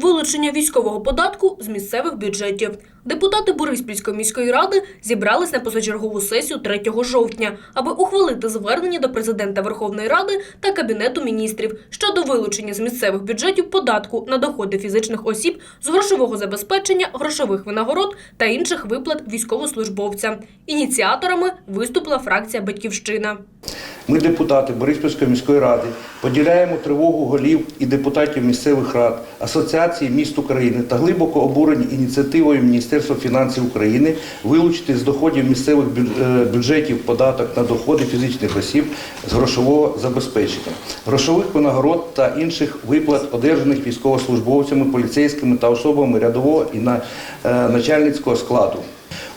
Вилучення військового податку з місцевих бюджетів. Депутати Бориспільської міської ради зібрались на позачергову сесію 3 жовтня, аби ухвалити звернення до президента Верховної Ради та Кабінету міністрів щодо вилучення з місцевих бюджетів податку на доходи фізичних осіб з грошового забезпечення, грошових винагород та інших виплат військовослужбовцям. Ініціаторами виступила фракція Батьківщина. Ми, депутати Бориспільської міської ради, поділяємо тривогу голів і депутатів місцевих рад, Асоціації міст України та глибоко обурені ініціативою Міністерства фінансів України вилучити з доходів місцевих е, бюджетів податок на доходи фізичних осіб з грошового забезпечення, грошових винагород та інших виплат, одержаних військовослужбовцями, поліцейськими та особами рядового і е, начальницького складу.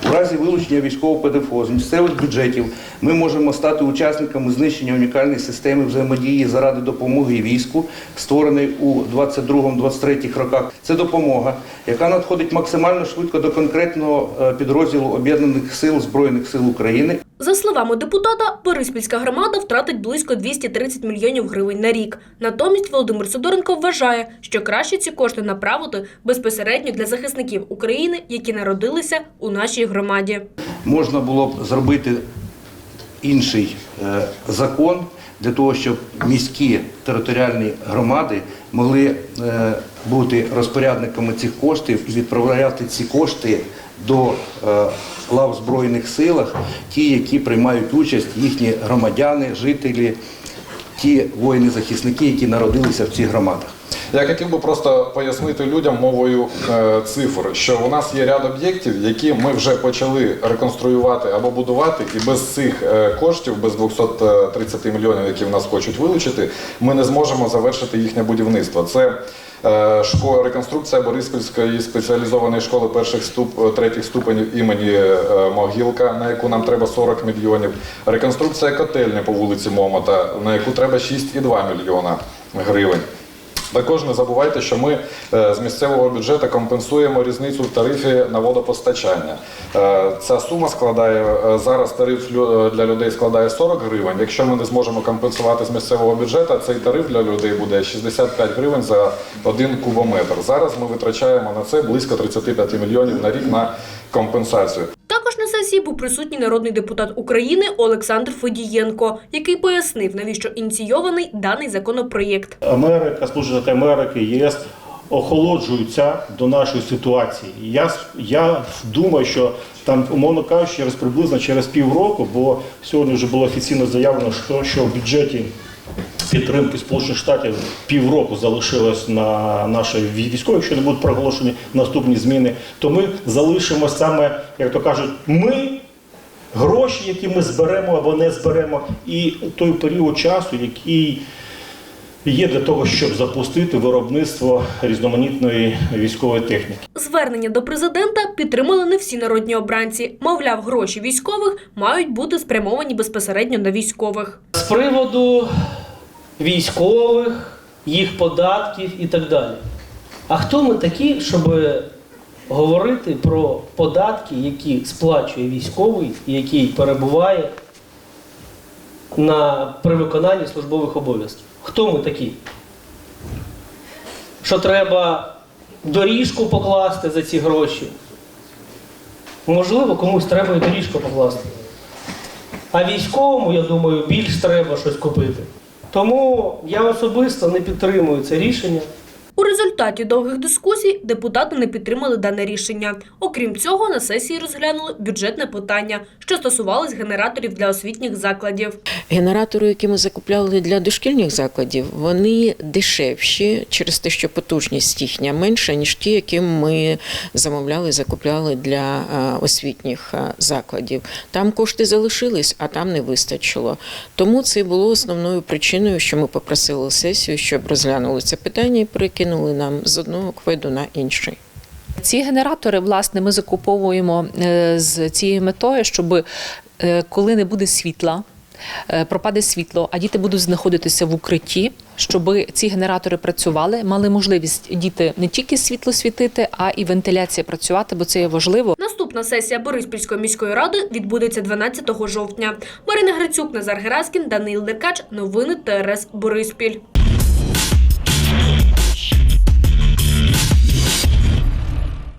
У разі вилучення військового ПДФО з місцевих бюджетів ми можемо стати учасниками знищення унікальної системи взаємодії заради допомоги війську, створеної у 22-23 роках. Це допомога, яка надходить максимально швидко до конкретного е, підрозділу об'єднаних сил збройних сил України За словами депутата, Бориспільська громада втратить близько 230 мільйонів гривень на рік. Натомість Володимир Сидоренко вважає, що краще ці кошти направити безпосередньо для захисників України, які народилися у нашій громаді. можна було б зробити інший е, закон для того, щоб міські територіальні громади могли е, бути розпорядниками цих коштів і відправляти ці кошти до е, лав Збройних силах, ті, які приймають участь, їхні громадяни, жителі, ті воїни-захисники, які народилися в цих громадах. Я хотів би просто пояснити людям мовою е, цифр, що у нас є ряд об'єктів, які ми вже почали реконструювати або будувати, і без цих е, коштів, без 230 мільйонів, які в нас хочуть вилучити, ми не зможемо завершити їхнє будівництво. Це школа, реконструкція Бориспільської спеціалізованої школи перших ступ, третіх ступенів імені Могілка, на яку нам треба 40 мільйонів. Реконструкція котельні по вулиці Момота, на яку треба 6,2 мільйона гривень. Також не забувайте, що ми е, з місцевого бюджету компенсуємо різницю в тарифі на водопостачання. Е, Ця сума складає е, зараз тариф для людей складає 40 гривень. Якщо ми не зможемо компенсувати з місцевого бюджету, цей тариф для людей буде 65 гривень за один кубометр. Зараз ми витрачаємо на це близько 35 мільйонів на рік на компенсацію. Сесії був присутній народний депутат України Олександр Федієнко, який пояснив, навіщо ініційований даний законопроєкт. Америка, Сполучені Америки, ЄС охолоджуються до нашої ситуації. Я, я думаю, що там, умовно кажучи, через приблизно через півроку, бо сьогодні вже було офіційно заявлено, що, що в бюджеті підтримки Сполучених Штатів півроку залишилось на нашій військові, якщо не будуть проголошені наступні зміни, то ми залишимо саме, як то кажуть, ми гроші, які ми зберемо або не зберемо, і той період часу, який є для того, щоб запустити виробництво різноманітної військової техніки. Звернення до президента підтримали не всі народні обранці. Мовляв, гроші військових мають бути спрямовані безпосередньо на військових. з приводу військових, їх податків і так далі. А хто ми такі, щоб говорити про податки, які сплачує військовий, який перебуває на, при виконанні службових обов'язків? Хто ми такі? Що треба доріжку покласти за ці гроші? Можливо, комусь треба і доріжку покласти. А військовому, я думаю, більш треба щось купити. Тому я особисто не підтримую це рішення. У результаті довгих дискусій депутати не підтримали дане рішення. Окрім цього, на сесії розглянули бюджетне питання, що стосувалось генераторів для освітніх закладів. Генератори, які ми закупляли для дошкільних закладів, вони дешевші через те, що потужність їхня менша, ніж ті, які ми замовляли, закупляли для е, освітніх е, закладів. Там кошти залишились, а там не вистачило. Тому це було основною причиною, що ми попросили сесію, щоб розглянули це питання і перекинули нам з одного кведу на інший. Ці генератори, власне, ми закуповуємо е, з цією метою, щоб е, коли не буде світла, е, пропаде світло, а діти будуть знаходитися в укритті, щоб ці генератори працювали, мали можливість діти не тільки світло світити, а і вентиляція працювати, бо це є важливо. Наступна сесія Бориспільської міської ради відбудеться 12 жовтня. Марина Грицюк, Назар Гераскін, Даниїл Деркач. Новини ТРС Бориспіль.